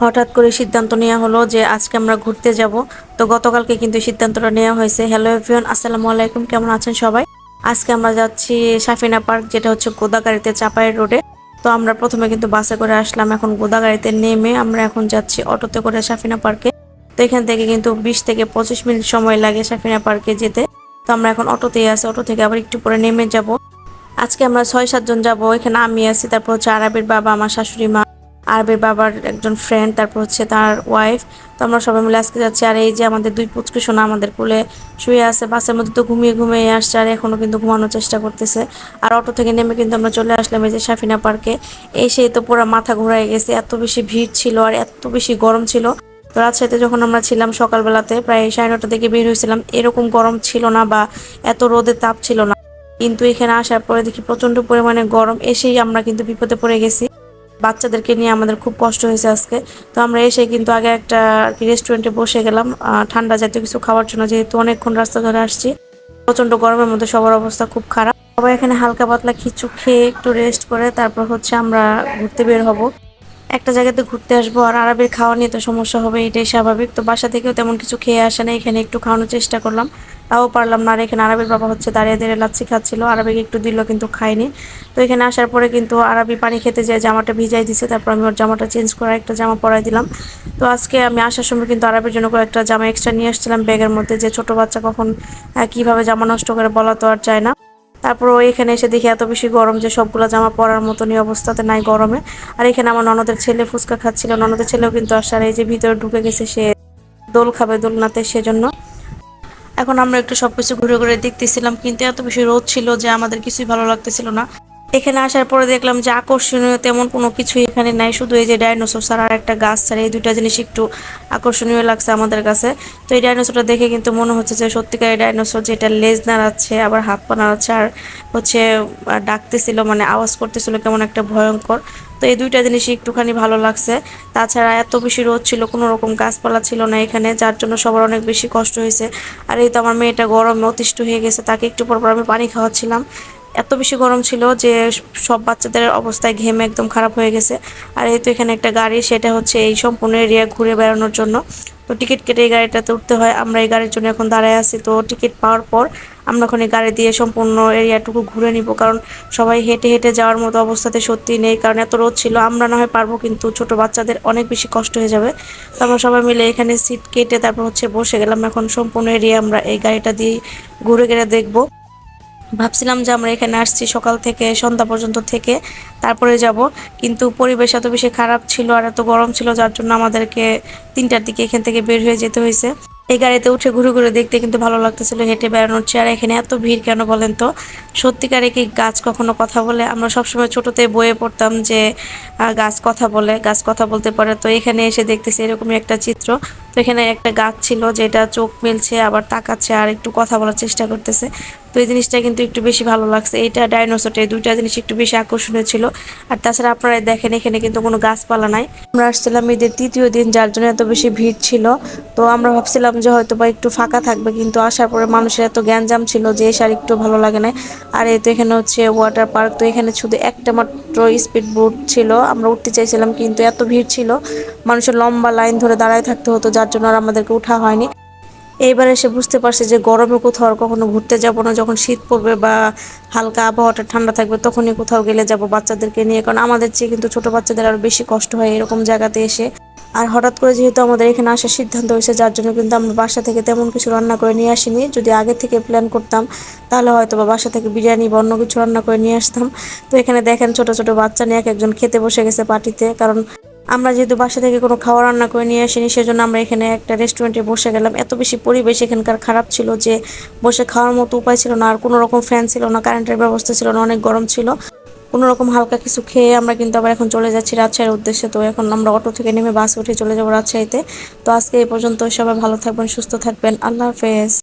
হঠাৎ করে সিদ্ধান্ত নেওয়া হলো যে আজকে আমরা ঘুরতে যাব। তো গতকালকে কিন্তু সিদ্ধান্তটা নেওয়া হয়েছে। হ্যালো এভরিওয়ান আসসালামু আলাইকুম। কেমন আছেন সবাই? আজকে আমরা যাচ্ছি সাফিনা পার্ক, যেটা হচ্ছে গোদাগাড়িতে চাপাই রোডে। তো আমরা প্রথমে কিন্তু বাসে করে আসলাম। এখন গোদাগাড়িতে নেমে আমরা এখন যাচ্ছি অটোতে করে সাফিনা পার্কে। তো এখান থেকে কিন্তু বিশ থেকে পঁচিশ মিনিট সময় লাগে সাফিনা পার্কে যেতে। তো আমরা এখন অটোতেই আছি। অটো থেকে আবার একটু পরে নেমে যাব। আজকে আমরা ছয় সাতজন যাব। এখানে আমি আছি, তারপর হচ্ছে আরবের বাবা, আমার শাশুড়ি মা আরবের বাবার একজন ফ্রেন্ড তারপর হচ্ছে তার ওয়াইফ তো আমরা সবাই মিলে আজকে যাচ্ছি। আর এই যে আমাদের দুই পুচকে সোনা আমাদের কোলে শুয়ে আছে, বাসের মধ্যে তো ঘুমিয়ে ঘুমিয়ে আসছে আর এখনও কিন্তু ঘুমানোর চেষ্টা করতেছে। আর অটো থেকে নেমে কিন্তু আমরা চলে আসলাম এই যে সাফিনা পার্কে। এসে তো পুরো মাথা ঘুরাই গেছে, এত বেশি ভিড় ছিল আর এত বেশি গরম ছিল। তো রাজশাহীতে যখন আমরা ছিলাম সকালবেলাতে, প্রায় সাড়ে নটা থেকে বের হয়েছিলাম, এরকম গরম ছিল না বা এত রোদের তাপ ছিল না। কিন্তু এখানে আসার পরে দেখি প্রচণ্ড পরিমাণে গরম, এসেই আমরা কিন্তু বিপদে পড়ে গেছি। বাচ্চাদেরকে নিয়ে আমাদের খুব কষ্ট হয়েছে আজকে। তো আমরা এসে কিন্তু আগে একটা রেস্টুরেন্টে বসে গেলাম। ঠান্ডা জাতীয় কিছু খাওয়ার জন্য, যেহেতু অনেকক্ষণ রাস্তা ধরে আসছি। প্রচণ্ড গরমের মধ্যে সবার অবস্থা খুব খারাপ। সবাই এখানে হালকা পাতলা কিছু খেয়ে একটু রেস্ট করে, তারপর হচ্ছে আমরা ঘুরতে বের হব। একটা জায়গাতে ঘুরতে আসব আর আরবের খাওয়া নিয়ে তো সমস্যা হবে, এটাই স্বাভাবিক। তো বাসা থেকেও তেমন কিছু খেয়ে আসে না, এখানে একটু খাওয়ানোর চেষ্টা করলাম। তাও পারলাম না, আর এখানে আরবের বাবা হচ্ছে দাঁড়িয়ে দাঁড়িয়ে লাচ্ছি খাচ্ছিল, আরবিকে একটু দিল কিন্তু খাইনি তো এখানে আসার পরে কিন্তু আরবি পানি খেতে যায় জামাটা ভিজাই দিছে, তারপর আমি ওর জামাটা চেঞ্জ করে একটা জামা পরাই দিলাম। তো আজকে আমি আসার সময় কিন্তু আরবের জন্য করে একটা জামা এক্সট্রা নিয়ে আসছিলাম ব্যাগের মধ্যে, যে ছোট বাচ্চা কখন কীভাবে জামা নষ্ট করে বলা তো আর চায় না। তারপর এখানে এসে দেখি এত বেশি গরম যে সবগুলো জামা পরার মতনই অবস্থাতে নাই গরমে। আর এখানে আমার ননদের ছেলে ফুচকা খাচ্ছিল, ননদের ছেলেও কিন্তু আসার এই যে ভিতরে ঢুকে গেছে সে দোল খাবে দোলনাতে সেজন্য। এখন আমরা একটু সবকিছু ঘুরে ঘুরে দেখতেছিলাম, কিন্তু এত বেশি রোদ ছিল যে আমাদের কিছুই ভালো লাগতেছিল না। এখানে আসার পরে দেখলাম যে আকর্ষণীয় তেমন কোনো কিছুই এখানে নাই। শুধু এই যে ডাইনোসর ছাড়া আর একটা গাছ ছাড়া এই দুইটা জিনিস একটু আকর্ষণীয় লাগছে আমাদের কাছে। তো এই ডাইনোসরটা দেখে কিন্তু মনে হচ্ছে যে সত্যিকার এই ডাইনোসর যেটা লেজ নাড়াচ্ছে, আবার হাত পা নাড়াচ্ছে, আর হচ্ছে ডাকতেছিল মানে আওয়াজ করতেছিল কেমন একটা ভয়ঙ্কর। তো এই দুইটা জিনিসই একটুখানি ভালো লাগছে। তাছাড়া এত বেশি রোদ ছিল, কোনো রকম গাছপালা ছিল না এখানে, যার জন্য সবার অনেক বেশি কষ্ট হয়েছে। আর এই তো আমার মেয়েটা গরমে অতিষ্ঠ হয়ে গেছে, তাকে একটু পর পর আমি পানি খাওয়াচ্ছিলাম। এত বেশি গরম ছিল যে সব বাচ্চাদের অবস্থায় ঘেমে একদম খারাপ হয়ে গেছে। আর এই তো এখানে একটা গাড়ি, সেটা হচ্ছে এই সম্পূর্ণ এরিয়া ঘুরে বেড়ানোর জন্য। তো টিকিট কেটে এই গাড়িটাতে উঠতে হয়। আমরা এই গাড়ির জন্য এখন দাঁড়ায় আছি। তো টিকিট পাওয়ার পর আমরা এখন এই গাড়ি দিয়ে সম্পূর্ণ এরিয়াটুকু ঘুরে নিব। কারণ সবাই হেঁটে হেঁটে যাওয়ার মতো অবস্থাতে সত্যি নেই। কারণ এত রোদ ছিল, আমরা না হয় পারব, কিন্তু ছোট বাচ্চাদের অনেক বেশি কষ্ট হয়ে যাবে। তো আমরা সবাই মিলে এখানে সিট কেটে তারপর হচ্ছে বসে গেলাম। এখন সম্পূর্ণ এরিয়া আমরা এই গাড়িটা দিয়ে ঘুরে ঘুরে দেখব। ভাবছিলাম যে আমরা এখানে আসছি সকাল থেকে, সন্ধ্যা পর্যন্ত থেকে, তারপরে যাব। কিন্তু পরিবেশ এত বেশি খারাপ ছিল আর এত গরম ছিল যার জন্য আমাদেরকে তিনটার দিকে এখান থেকে বের হয়ে যেতে হয়েছে। এই গাড়িতে উঠে ঘুরে ঘুরে দেখতে কিন্তু ভালো লাগতেছিল, হেঁটে বেড়ানোর চেয়ার। এখানে এত ভিড় কেন বলেন তো? সত্যিকারে কি গাছ কখনো কথা বলে? আমরা সবসময় ছোটতে বইয়ে পড়তাম যে গাছ কথা বলে, গাছ কথা বলতে পারে। তো এখানে এসে দেখতেছি এরকমই একটা চিত্র। তো এখানে একটা গাছ ছিল যেটা চোখ মেলছে, আবার তাকাচ্ছে আর একটু কথা বলার চেষ্টা করতেছে। তো এই জিনিসটা কিন্তু একটু বেশি ভালো লাগছে। এইটা ডাইনোসরটা এই দুইটা জিনিস একটু বেশি আকর্ষণীয় ছিল। আর তাছাড়া আপনারা দেখেন, এখানে কিন্তু কোনো গাছপালা নাই। আমরা আসছিলাম ঈদের তৃতীয় দিন, যার জন্য এত বেশি ভিড় ছিল। তো আমরা ভাবছিলাম যে হয়তো বা একটু ফাঁকা থাকবে, কিন্তু আসার পরে মানুষের এত গ্যাঞ্জাম ছিল যে এসে আর একটু ভালো লাগে না। আর এই তো এখানে হচ্ছে ওয়াটার পার্ক তো এখানে শুধু একটা মাত্র স্পিড বোট ছিল। আমরা উঠতে চাইছিলাম, কিন্তু এত ভিড় ছিল। মানুষের লম্বা লাইন ধরে দাঁড়ায় থাকতে হতো, যার জন্য আর আমাদেরকে উঠা হয়নি। এইবার এসে বুঝতে পারছি যে গরমে কোথাও কখনো ঘুরতে যাব না। যখন শীত পড়বে বা হালকা আবহাওয়াটা ঠান্ডা থাকবে, তখনই কোথাও গেলে যাব বাচ্চাদেরকে নিয়ে। কারণ আমাদের চেয়ে কিন্তু ছোট বাচ্চাদের আরও বেশি কষ্ট হয় এরকম জায়গাতে এসে। আর হঠাৎ করে যেহেতু আমাদের এখানে আসার সিদ্ধান্ত হয়েছে, যার জন্য কিন্তু আমরা বাসা থেকে তেমন কিছু রান্না করে নিয়ে আসিনি। যদি আগে থেকে প্ল্যান করতাম, তাহলে হয়তো বা বাসা থেকে বিরিয়ানি বা অন্য কিছু রান্না করে নিয়ে আসতাম। তো এখানে দেখেন ছোট ছোট বাচ্চা নিয়ে এক একজন খেতে বসে গেছে পার্টিতে। কারণ আমরা যেহেতু বাসা থেকে কোনো খাওয়া রান্না করে নিয়ে আসিনি, সেজন্য আমরা এখানে একটা রেস্টুরেন্টে বসে গেলাম। এত বেশি পরিবেশ এখানকার খারাপ ছিল যে বসে খাওয়ার মতো উপায় ছিল না, আর কোনো রকম ফ্যান ছিল না কারেন্টের ব্যবস্থা ছিল না, অনেক গরম ছিল। কোনো রকম হালকা কিছু খেয়ে আমরা কিন্তু আবার এখন চলে যাচ্ছি রাজশাহীর উদ্দেশ্যে। তো এখন আমরা অটো থেকে নেমে বাস উঠে চলে যাব রাজশাহীতে। তো আজকে এই পর্যন্ত সবাই ভালো থাকবেন, সুস্থ থাকবেন। আল্লাহ হাফেজ।